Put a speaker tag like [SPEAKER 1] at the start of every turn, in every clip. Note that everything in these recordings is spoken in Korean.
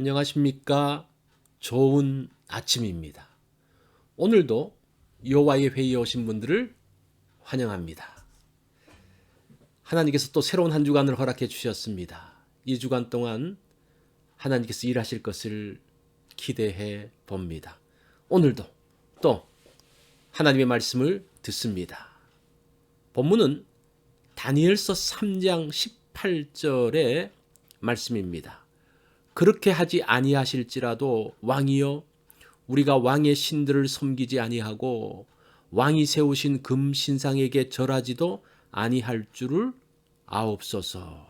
[SPEAKER 1] 안녕하십니까? 좋은 아침입니다. 오늘도 여호와의 회의에 오신 분들을 환영합니다. 하나님께서 또 새로운 한 주간을 허락해 주셨습니다. 이 주간 동안 하나님께서 일하실 것을 기대해 봅니다. 오늘도 또 하나님의 말씀을 듣습니다. 본문은 다니엘서 3장 18절의 말씀입니다. 그렇게 하지 아니하실지라도 왕이여 우리가 왕의 신들을 섬기지 아니하고 왕이 세우신 금 신상에게 절하지도 아니할 줄을 아옵소서.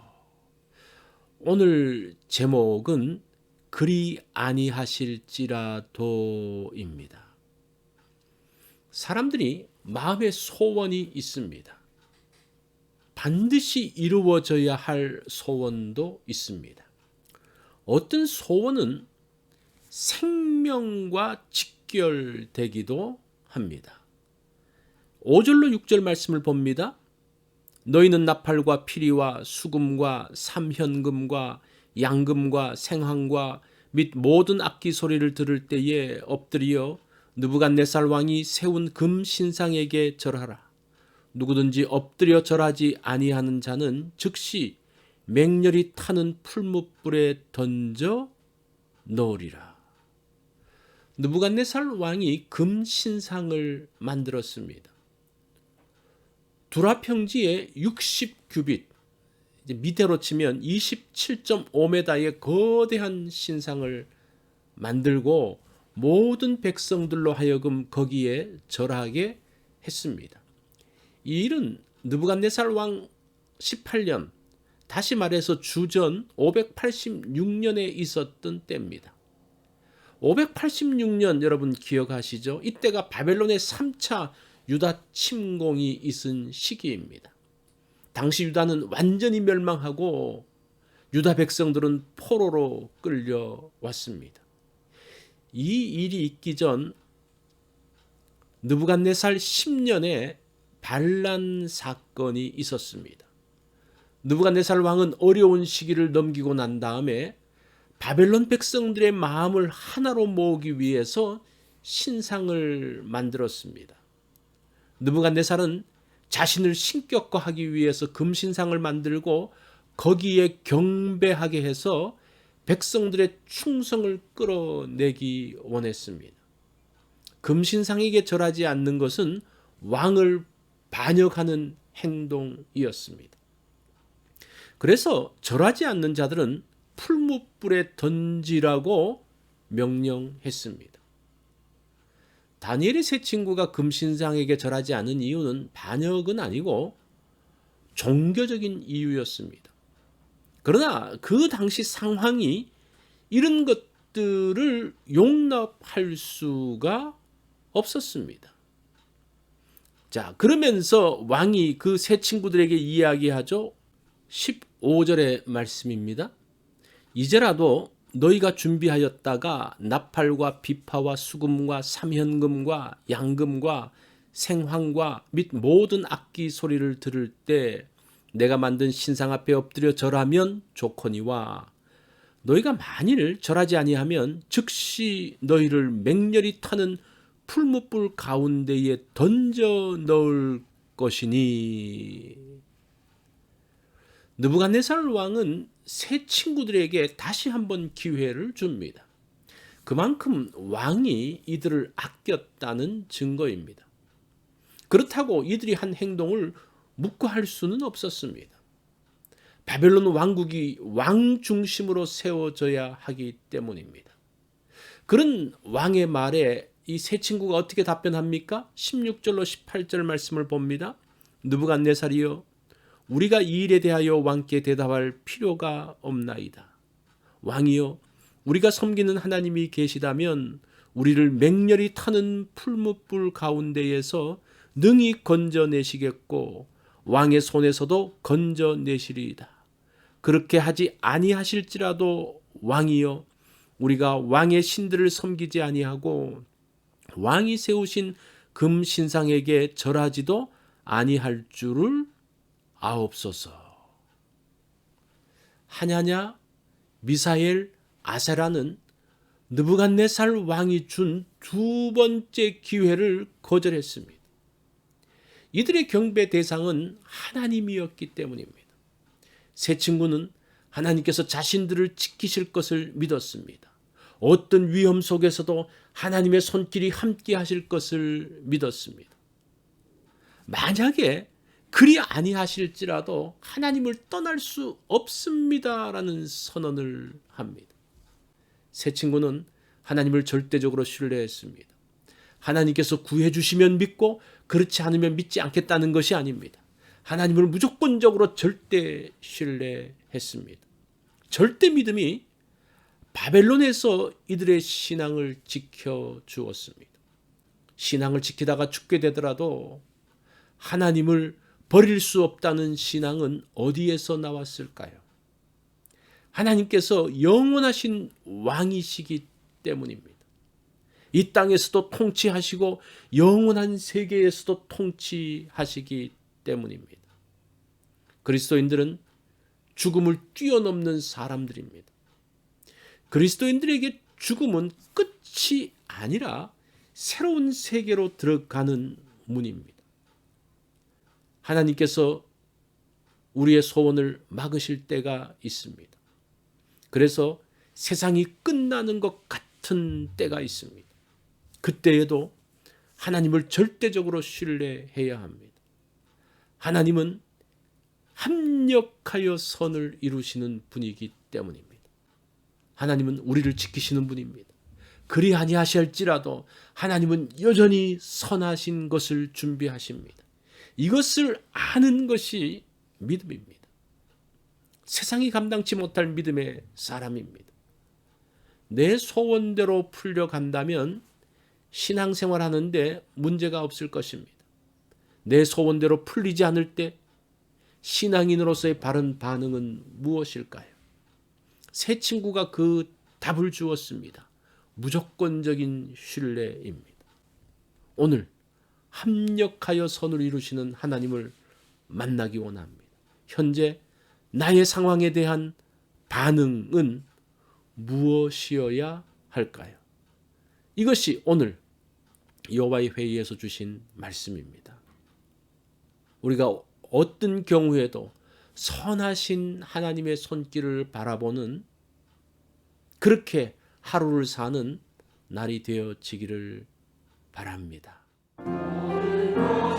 [SPEAKER 1] 오늘 제목은 그리 아니하실지라도입니다. 사람들이 마음의 소원이 있습니다. 반드시 이루어져야 할 소원도 있습니다. 어떤 소원은 생명과 직결되기도 합니다. 5절로 6절 말씀을 봅니다. 너희는 나팔과 피리와 수금과 삼현금과 양금과 생황과 및 모든 악기 소리를 들을 때에 엎드려 느부갓네살 왕이 세운 금 신상에게 절하라. 누구든지 엎드려 절하지 아니하는 자는 즉시 맹렬히 타는 풀무불에 던져 넣으리라. 느부갓네살 왕이 금 신상을 만들었습니다. 두라 평지에 60규빗 밑으로 치면 27.5m의 거대한 신상을 만들고 모든 백성들로 하여금 거기에 절하게 했습니다. 이 일은 느부갓네살 왕 18년 다시 말해서 주전 586년에 있었던 때입니다. 586년 여러분 기억하시죠? 이때가 바벨론의 3차 유다 침공이 있은 시기입니다. 당시 유다는 완전히 멸망하고 유다 백성들은 포로로 끌려왔습니다. 이 일이 있기 전 느부갓네살 10년에 반란 사건이 있었습니다. 느부갓네살 왕은 어려운 시기를 넘기고 난 다음에 바벨론 백성들의 마음을 하나로 모으기 위해서 신상을 만들었습니다. 느부갓네살은 자신을 신격화하기 위해서 금신상을 만들고 거기에 경배하게 해서 백성들의 충성을 끌어내기 원했습니다. 금신상에게 절하지 않는 것은 왕을 반역하는 행동이었습니다. 그래서 절하지 않는 자들은 풀무불에 던지라고 명령했습니다. 다니엘의 세 친구가 금신상에게 절하지 않은 이유는 반역은 아니고 종교적인 이유였습니다. 그러나 그 당시 상황이 이런 것들을 용납할 수가 없었습니다. 자, 그러면서 왕이 그 세 친구들에게 이야기하죠. 15절의 말씀입니다. 이제라도 너희가 준비하였다가 나팔과 비파와 수금과 삼현금과 양금과 생황과 및 모든 악기 소리를 들을 때 내가 만든 신상 앞에 엎드려 절하면 좋거니와 너희가 만일 절하지 아니하면 즉시 너희를 맹렬히 타는 풀무불 가운데에 던져 넣을 것이니 느부갓네살 왕은 새 친구들에게 다시 한번 기회를 줍니다. 그만큼 왕이 이들을 아꼈다는 증거입니다. 그렇다고 이들이 한 행동을 묵과할 수는 없었습니다. 바벨론 왕국이 왕 중심으로 세워져야 하기 때문입니다. 그런 왕의 말에 이 세 친구가 어떻게 답변합니까? 16절로 18절 말씀을 봅니다. 느부갓네살이여 우리가 이 일에 대하여 왕께 대답할 필요가 없나이다. 왕이여 우리가 섬기는 하나님이 계시다면 우리를 맹렬히 타는 풀무불 가운데에서 능히 건져내시겠고 왕의 손에서도 건져내시리이다. 그렇게 하지 아니하실지라도 왕이여 우리가 왕의 신들을 섬기지 아니하고 왕이 세우신 금 신상에게 절하지도 아니할 줄을 아옵소서. 하냐냐, 미사엘, 아세라는 느부갓네살 왕이 준 두 번째 기회를 거절했습니다. 이들의 경배 대상은 하나님이었기 때문입니다. 세 친구는 하나님께서 자신들을 지키실 것을 믿었습니다. 어떤 위험 속에서도 하나님의 손길이 함께 하실 것을 믿었습니다. 만약에 그리 아니하실지라도 하나님을 떠날 수 없습니다라는 선언을 합니다. 세 친구는 하나님을 절대적으로 신뢰했습니다. 하나님께서 구해 주시면 믿고 그렇지 않으면 믿지 않겠다는 것이 아닙니다. 하나님을 무조건적으로 절대 신뢰했습니다. 절대 믿음이 바벨론에서 이들의 신앙을 지켜 주었습니다. 신앙을 지키다가 죽게 되더라도 하나님을 버릴 수 없다는 신앙은 어디에서 나왔을까요? 하나님께서 영원하신 왕이시기 때문입니다. 이 땅에서도 통치하시고 영원한 세계에서도 통치하시기 때문입니다. 그리스도인들은 죽음을 뛰어넘는 사람들입니다. 그리스도인들에게 죽음은 끝이 아니라 새로운 세계로 들어가는 문입니다. 하나님께서 우리의 소원을 막으실 때가 있습니다. 그래서 세상이 끝나는 것 같은 때가 있습니다. 그때에도 하나님을 절대적으로 신뢰해야 합니다. 하나님은 합력하여 선을 이루시는 분이기 때문입니다. 하나님은 우리를 지키시는 분입니다. 그리 아니하실지라도 하나님은 여전히 선하신 것을 준비하십니다. 이것을 아는 것이 믿음입니다. 세상이 감당치 못할 믿음의 사람입니다. 내 소원대로 풀려간다면 신앙생활 하는데 문제가 없을 것입니다. 내 소원대로 풀리지 않을 때 신앙인으로서의 바른 반응은 무엇일까요? 새 친구가 그 답을 주었습니다. 무조건적인 신뢰입니다. 오늘 합력하여 선을 이루시는 하나님을 만나기 원합니다. 현재 나의 상황에 대한 반응은 무엇이어야 할까요? 이것이 오늘 여호와의 회의에서 주신 말씀입니다. 우리가 어떤 경우에도 선하신 하나님의 손길을 바라보는 그렇게 하루를 사는 날이 되어지기를 바랍니다. Lord.